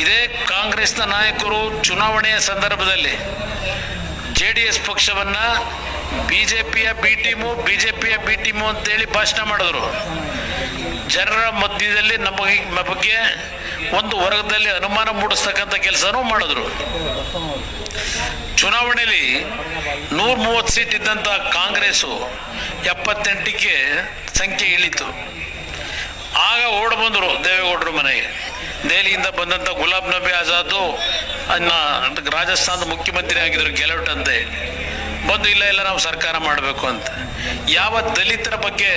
ಇದೇ ಕಾಂಗ್ರೆಸ್ನ ನಾಯಕರು ಚುನಾವಣೆಯ ಸಂದರ್ಭದಲ್ಲಿ ಜೆ ಡಿ ಎಸ್ ಪಕ್ಷವನ್ನು ಬಿ ಜೆ ಪಿಯ ಬಿ ಟೀಮು, ಬಿ ಜೆ ಪಿಯ ಬಿ ಟೀಮು ಅಂತೇಳಿ ಭಾಷಣ ಮಾಡಿದ್ರು. ಜನರ ಮಧ್ಯದಲ್ಲಿ ನಮ್ಮ ಬಗ್ಗೆ ಒಂದು ವರ್ಗದಲ್ಲಿ ಅನುಮಾನ ಮೂಡಿಸ್ತಕ್ಕಂಥ ಕೆಲಸನೂ ಮಾಡಿದ್ರು. ಚುನಾವಣೆಯಲ್ಲಿ ನೂರ ಮೂವತ್ತು ಸೀಟ್ ಇದ್ದಂಥ ಕಾಂಗ್ರೆಸ್ಸು ಎಪ್ಪತ್ತೆಂಟಕ್ಕೆ ಸಂಖ್ಯೆ ಇಳಿತು. ಆಗ ಓಡ್ ಬಂದರು ದೇವೇಗೌಡರ ಮನೆಗೆ. ದೆಹಲಿಯಿಂದ ಬಂದಂಥ ಗುಲಾಬ್ ನಬಿ ಆಜಾದು ಅನ್ನ ರಾಜಸ್ಥಾನದ ಮುಖ್ಯಮಂತ್ರಿ ಆಗಿದ್ರು ಗೆಲೋಟ್ ಅಂತ ಹೇಳಿ ಬಂದು ಇಲ್ಲ ಇಲ್ಲ, ನಾವು ಸರ್ಕಾರ ಮಾಡಬೇಕು ಅಂತ. ಯಾವ ದಲಿತರ ಬಗ್ಗೆ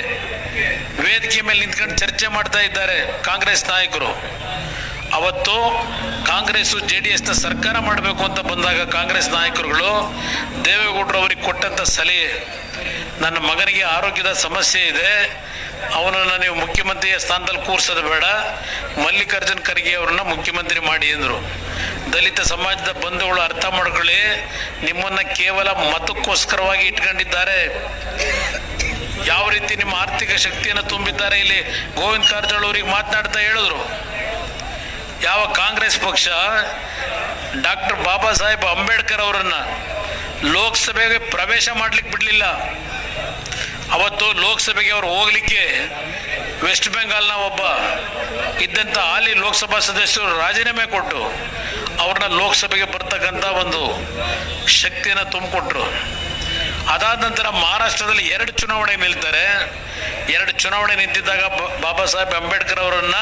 ವೇದಿಕೆ ಮೇಲೆ ನಿಂತ್ಕೊಂಡು ಚರ್ಚೆ ಮಾಡ್ತಾ ಇದ್ದಾರೆ ಕಾಂಗ್ರೆಸ್ ನಾಯಕರು. ಅವತ್ತು ಕಾಂಗ್ರೆಸ್ಸು ಜೆ ಡಿ ಎಸ್ನ ಸರ್ಕಾರ ಮಾಡಬೇಕು ಅಂತ ಬಂದಾಗ ಕಾಂಗ್ರೆಸ್ ನಾಯಕರುಗಳು ದೇವೇಗೌಡರು ಅವರಿಗೆ ಕೊಟ್ಟಂಥ ಸಲಹೆ ನನ್ನ ಮಗನಿಗೆ ಆರೋಗ್ಯದ ಸಮಸ್ಯೆ ಇದೆ. ಅವನನ್ನು ನೀವು ಮುಖ್ಯಮಂತ್ರಿಯ ಸ್ಥಾನದಲ್ಲಿ ಕೂರಿಸೋದು ಬೇಡ. ಮಲ್ಲಿಕಾರ್ಜುನ್ ಖರ್ಗೆ ಅವರನ್ನ ಮುಖ್ಯಮಂತ್ರಿ ಮಾಡಿ ಎಂದರು ದಲಿತ ಸಮಾಜದ ಬಂಧುಗಳು ಅರ್ಥ ಮಾಡ್ಕೊಳ್ಳಿ, ನಿಮ್ಮನ್ನು ಕೇವಲ ಮತಕ್ಕೋಸ್ಕರವಾಗಿ ಇಟ್ಕೊಂಡಿದ್ದಾರೆ. ಯಾವ ರೀತಿ ನಿಮ್ಮ ಆರ್ಥಿಕ ಶಕ್ತಿಯನ್ನು ತುಂಬಿದ್ದಾರೆ ಇಲ್ಲಿ? ಗೋವಿಂದ ಕಾರಜೋಳ ಅವರಿಗೆ ಮಾತನಾಡ್ತಾ ಹೇಳಿದ್ರು. ಯಾವ ಕಾಂಗ್ರೆಸ್ ಪಕ್ಷ ಡಾಕ್ಟರ್ ಬಾಬಾ ಸಾಹೇಬ್ ಅಂಬೇಡ್ಕರ್ ಅವರನ್ನ ಲೋಕಸಭೆಗೆ ಪ್ರವೇಶ ಮಾಡ್ಲಿಕ್ಕೆ ಬಿಡಲಿಲ್ಲ. ಅವತ್ತು ಲೋಕಸಭೆಗೆ ಅವರು ಹೋಗ್ಲಿಕ್ಕೆ ವೆಸ್ಟ್ ಬೆಂಗಾಲ್ನ ಒಬ್ಬ ಇದ್ದಂಥ ಹಾಲಿ ಲೋಕಸಭಾ ಸದಸ್ಯರು ರಾಜೀನಾಮೆ ಕೊಟ್ಟು ಅವ್ರನ್ನ ಲೋಕಸಭೆಗೆ ಬರ್ತಕ್ಕಂಥ ಒಂದು ಶಕ್ತಿಯನ್ನು ತುಂಬಿಕೊಟ್ರು. ಅದಾದ ನಂತರ ಮಹಾರಾಷ್ಟ್ರದಲ್ಲಿ ಎರಡು ಚುನಾವಣೆ ನಿಲ್ತಾರೆ. ಎರಡು ಚುನಾವಣೆ ನಿಂತಿದ್ದಾಗ ಬಾಬಾ ಸಾಹೇಬ್ ಅಂಬೇಡ್ಕರ್ ಅವರನ್ನ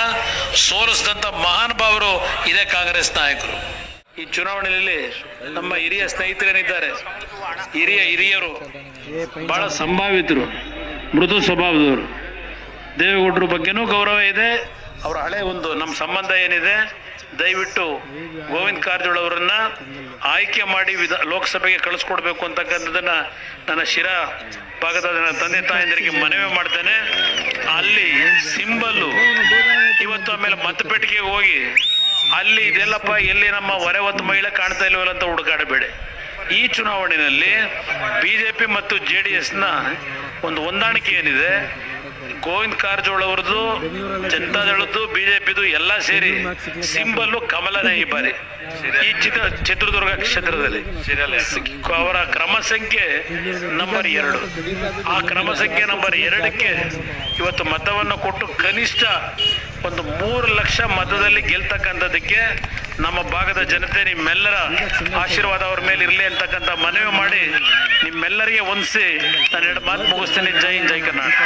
ಸೋಲಿಸಿದಂಥ ಮಹಾನುಭಾವರು ಇದೇ ಕಾಂಗ್ರೆಸ್ ನಾಯಕರು. ಈ ಚುನಾವಣೆಯಲ್ಲಿ ನಮ್ಮ ಹಿರಿಯ ಸ್ನೇಹಿತರೇನಿದ್ದಾರೆ, ಹಿರಿಯ ಹಿರಿಯರು, ಬಹಳ ಸಂಭಾವಿತರು, ಮೃದು ಸ್ವಭಾವದವರು. ದೇವೇಗೌಡರ ಬಗ್ಗೆನೂ ಗೌರವ ಇದೆ, ಅವರ ಹಳೆ ಒಂದು ನಮ್ಮ ಸಂಬಂಧ ಏನಿದೆ, ದಯವಿಟ್ಟು ಗೋವಿಂದ ಕಾರಜೋಳ ಅವರನ್ನ ಆಯ್ಕೆ ಮಾಡಿ ವಿಧ, ಲೋಕಸಭೆಗೆ ಕಳಿಸ್ಕೊಡ್ಬೇಕು ಅಂತಕ್ಕಂಥದ್ದನ್ನ ನನ್ನ ಶಿರಾ ಭಾಗದ ನನ್ನ ತಂದೆ ತಾಯಂದಿರಿಗೆ ಮನವಿ ಮಾಡ್ತೇನೆ. ಅಲ್ಲಿ ಸಿಂಬಲ್ಲು, ಇವತ್ತು ಆಮೇಲೆ ಮತಪೆಟ್ಟಿಗೆಗೆ ಹೋಗಿ ಅಲ್ಲಿ ಇದೆಲ್ಲಪ್ಪ, ಎಲ್ಲಿ ನಮ್ಮ ಹೊತ್ತು ಮಹಿಳೆ ಕಾಣ್ತಾ ಇಲ್ವಲ್ಲ ಅಂತ ಹುಡುಕಾಡಬೇಡಿ. ಈ ಚುನಾವಣೆಯಲ್ಲಿ ಬಿ ಜೆ ಪಿ ಮತ್ತು ಜೆ ಡಿ ಎಸ್ನ ಒಂದು ಹೊಂದಾಣಿಕೆ ಏನಿದೆ, ಗೋವಿಂದ ಕಾರಜೋಳ ಅವ್ರದ್ದು ಜನತಾದಳದ್ದು ಬಿ ಜೆ ಪಿದು ಎಲ್ಲ ಸೇರಿ ಸಿಂಬಲ್ಲು ಕಮಲನೇ ಈ ಬಾರಿ. ಈ ಚಿತ್ರ ಚಿತ್ರದುರ್ಗ ಕ್ಷೇತ್ರದಲ್ಲಿ ಅವರ ಕ್ರಮ ಸಂಖ್ಯೆ ನಂಬರ್ ಎರಡು. ಆ ಕ್ರಮ ಸಂಖ್ಯೆ ನಂಬರ್ ಎರಡಕ್ಕೆ ಇವತ್ತು ಮತವನ್ನು ಕೊಟ್ಟು ಕನಿಷ್ಠ ಒಂದು ಮೂರು ಲಕ್ಷ ಮತದಲ್ಲಿ ಗೆಲ್ತಕ್ಕಂಥದ್ದಕ್ಕೆ ನಮ್ಮ ಭಾಗದ ಜನತೆ ನಿಮ್ಮೆಲ್ಲರ ಆಶೀರ್ವಾದ ಅವ್ರ ಮೇಲೆ ಇರಲಿ ಅಂತಕ್ಕಂಥ ಮನವಿ ಮಾಡಿ ನಿಮ್ಮೆಲ್ಲರಿಗೆ ಹೊಂದಿಸಿ ನಾನು ಎರಡು ಮಾತು ಮುಗಿಸ್ತೀನಿ. ಜೈ ಜೈ ಕರ್ನಾಟಕ.